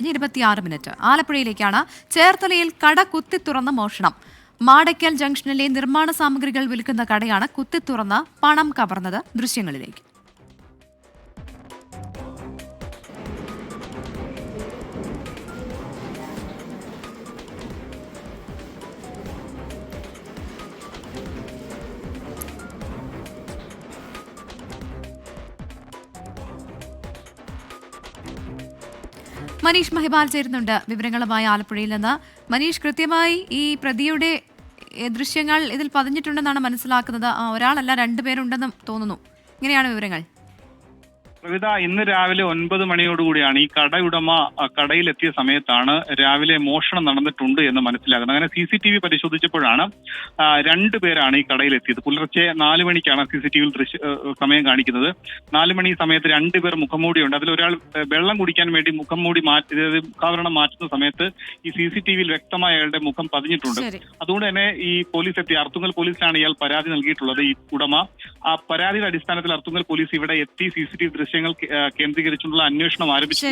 ഇനി ഇരുപത്തിയാറ് മിനിറ്റ്. ആലപ്പുഴയിലേക്കാണ് ചേർത്തലയിൽ കട കുത്തി തുറന്ന് മോഷണം. മാടയ്ക്കൽ ജംഗ്ഷനിലെ നിർമ്മാണ സാമഗ്രികൾ വിൽക്കുന്ന കടയാണ് കുത്തി തുറന്ന് പണം കവർന്നത് ദൃശ്യങ്ങളിലേക്ക്. മനീഷ് മഹിബാൽ ചേരുന്നുണ്ട് വിവരങ്ങളുമായി ആലപ്പുഴയിൽ നിന്ന്. മനീഷ് കൃത്യമായി ഈ പ്രതിയുടെ ദൃശ്യങ്ങൾ ഇതിൽ പതിഞ്ഞിട്ടുണ്ടെന്നാണ് മനസ്സിലാക്കുന്നത്. ഒരാളല്ല രണ്ടുപേരുണ്ടെന്ന് തോന്നുന്നു. ഇങ്ങനെയാണ് വിവരങ്ങൾ. പ്രവിത ഇന്ന് രാവിലെ ഒൻപത് മണിയോടുകൂടിയാണ് ഈ കടയുടമ കടയിലെത്തിയ സമയത്താണ് രാവിലെ മോഷണം നടന്നിട്ടുണ്ട് എന്ന് മനസ്സിലാകുന്നത്. അങ്ങനെ സി സി ടി വി പരിശോധിച്ചപ്പോഴാണ് രണ്ടു പേരാണ് ഈ കടയിലെത്തിയത്. പുലർച്ചെ നാല് മണിക്കാണ് സി സി ടി വിയിൽ ദൃശ്യ സമയം കാണിക്കുന്നത്. നാല് മണി സമയത്ത് രണ്ടുപേർ മുഖംമൂടിയുണ്ട്. അതിലൊരാൾ ഒരാൾ വെള്ളം കുടിക്കാൻ വേണ്ടി മുഖംമൂടി മാറ്റി മുഖാവരണം മാറ്റുന്ന സമയത്ത് ഈ സി സി ടി വിയിൽ വ്യക്തമായ അയാളുടെ മുഖം പതിഞ്ഞിട്ടുണ്ട്. അതുകൊണ്ട് തന്നെ ഈ പോലീസ് എത്തി. അർത്തുങ്കൽ പോലീസിലാണ് ഇയാൾ പരാതി നൽകിയിട്ടുള്ളത് ഈ ഉടമ. ആ പരാതിയുടെ അടിസ്ഥാനത്തിൽ അർത്തുങ്കൽ പോലീസ് ഇവിടെ എത്തി സി സി ടി വി ദൃശ്യങ്ങൾ കേന്ദ്രീകരിച്ചുള്ള അന്വേഷണം ആരംഭിച്ചു